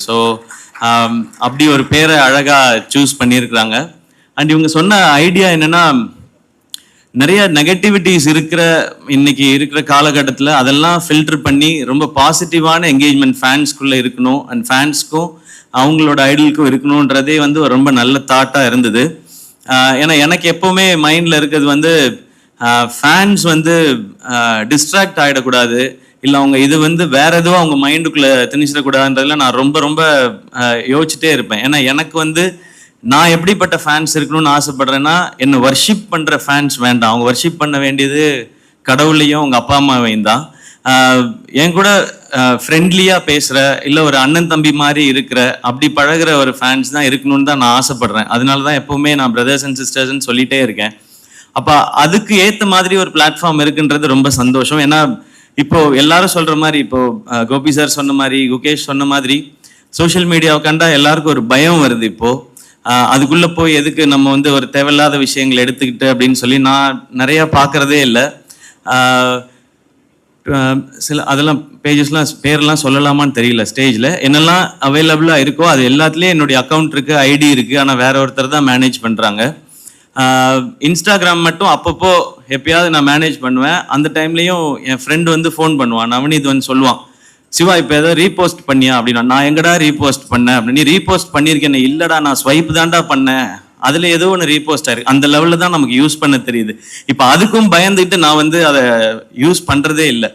So um, அப்படி ஒரு பேரை அழகாக சூஸ் பண்ணியிருக்கிறாங்க. அண்ட் இவங்க சொன்ன ஐடியா என்னென்னா நிறைய நெகட்டிவிட்டிஸ் இருக்கிற இன்னைக்கு இருக்கிற காலகட்டத்தில் அதெல்லாம் ஃபில்டர் பண்ணி ரொம்ப பாசிட்டிவான என்கேஜ்மெண்ட் ஃபேன்ஸ்குள்ளே இருக்கணும். அண்ட் ஃபேன்ஸ்க்கும் அவங்களோட ஐடலுக்கும் இருக்கணுன்றதே வந்து ஒரு ரொம்ப நல்ல தாட்டாக இருந்தது. ஏன்னா எனக்கு எப்போவுமே மைண்டில் இருக்கிறது வந்து ஃபேன்ஸ் வந்து டிஸ்ட்ராக்ட் ஆகிடக்கூடாது இல்லை அவங்க இது வந்து வேற எதுவும் அவங்க மைண்டுக்குள்ளே திணிச்சிடக்கூடாதுன்றதுல நான் ரொம்ப ரொம்ப யோசிச்சுட்டே இருப்பேன். ஏன்னா எனக்கு வந்து நான் எப்படிப்பட்ட ஃபேன்ஸ் இருக்கணும்னு ஆசைப்படுறேன்னா என்னை வர்ஷிப் பண்ணுற ஃபேன்ஸ் வேண்டாம். அவங்க வர்ஷிப் பண்ண வேண்டியது கடவுளையும் அவங்க அப்பா அம்மாவையும் தான். என் கூட ஃப்ரெண்ட்லியாக பேசுகிற இல்லை ஒரு அண்ணன் தம்பி மாதிரி இருக்கிற அப்படி பழகுற ஒரு ஃபேன்ஸ் தான் இருக்கணும்னு தான் நான் ஆசைப்பட்றேன். அதனால தான் எப்போவுமே நான் பிரதர்ஸ் அண்ட் சிஸ்டர்ஸ்ன்னு சொல்லிகிட்டே இருக்கேன். அப்போ அதுக்கு ஏற்ற மாதிரி ஒரு பிளாட்ஃபார்ம் இருக்குன்றது ரொம்ப சந்தோஷம். ஏன்னா இப்போ எல்லாரும் சொல்ற மாதிரி இப்போ கோபி சார் சொன்ன மாதிரி குகேஷ் சொன்ன மாதிரி சோஷியல் மீடியாவை கண்டா எல்லாருக்கும் ஒரு பயம் வருது இப்போ. அதுக்குள்ள போய் எதுக்கு நம்ம வந்து ஒரு தேவையில்லாத விஷயங்களை எடுத்துக்கிட்டு அப்படின்னு சொல்லி நான் நிறைய பார்க்கறதே இல்லை. சில அதெல்லாம் பேஜஸ்லாம் பேர்லாம் சொல்லலாமான்னு தெரியல ஸ்டேஜில். என்னெல்லாம் அவைலபிளாக இருக்கோ அது எல்லாத்துலேயும் என்னுடைய அக்கௌண்ட் இருக்குது ஐடி இருக்குது ஆனால் வேற ஒருத்தர் தான் மேனேஜ் பண்ணுறாங்க இன்ஸ்டாகிராம் மட்டும் அப்பப்போ எப்பயாவது நான் மேனேஜ் பண்ணுவேன். அந்த டைம்லேயும் என் ஃப்ரெண்டு வந்து ஃபோன் பண்ணுவான். நவனீத் வந்து சொல்லுவான் சிவா இப்போ ஏதோ ரீபோஸ்ட் பண்ணியா? அப்படின்னா நான் எங்கடா ரீபோஸ்ட் பண்ணேன்? அப்படின்னு நீ ரீபோஸ்ட் பண்ணியிருக்கேன் இல்லைடா நான் ஸ்வைப் தான்டா பண்ணேன். அதில் ஏதோ ஒன்று ரீபோஸ்ட் ஆயிருக்கு. அந்த லெவலில் தான் நமக்கு யூஸ் பண்ண தெரியுது. இப்போ அதுக்கும் பயந்துட்டு நான் வந்து அதை யூஸ் பண்ணுறதே இல்லை.